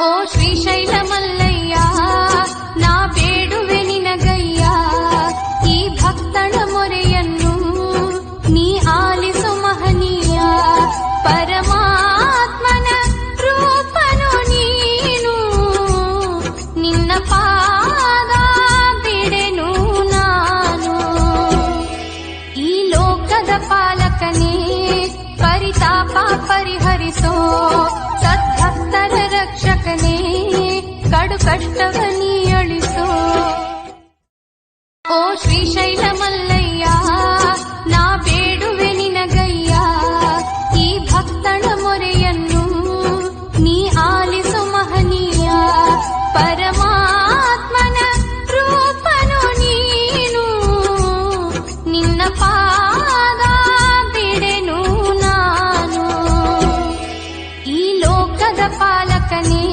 ಓ ಶ್ರೀಶೈಲ ಮಲ್ಲಯ್ಯ ನಾ ಬೇಡುವೆ ನಿನಗಯ್ಯ. ಈ ಭಕ್ತನ ಮೊರೆಯನ್ನು ನೀ ಆಲಿಸು ಮಹನೀಯ. ಪರಮಾತ್ಮನ ರೂಪನು ನೀನು. ನಿನ್ನ ಪಾದ ಬಿಡೆನು ನಾನು. ಈ ಲೋಕದ ಪಾಲಕನೇ, ಪರಿತಾಪ ಪರಿಹರಿಸೋ ಕಷ್ಟವ ನೀಳಿಸೋ ಓ ಶ್ರೀಶೈಲ ಮಲ್ಲಯ್ಯ, ನಾ ಬೇಡುವೆ ನಿನಗಯ್ಯ. ಈ ಭಕ್ತನ ಮೊರೆಯನ್ನು ನೀ ಆಲಿಸು ಮಹನೀಯ. ಪರಮಾತ್ಮನ ರೂಪನು ನೀನು. ನಿನ್ನ ಪಾದ ಬಿಡೆನು ನಾನು. ಈ ಲೋಕದ ಪಾಲಕನೇ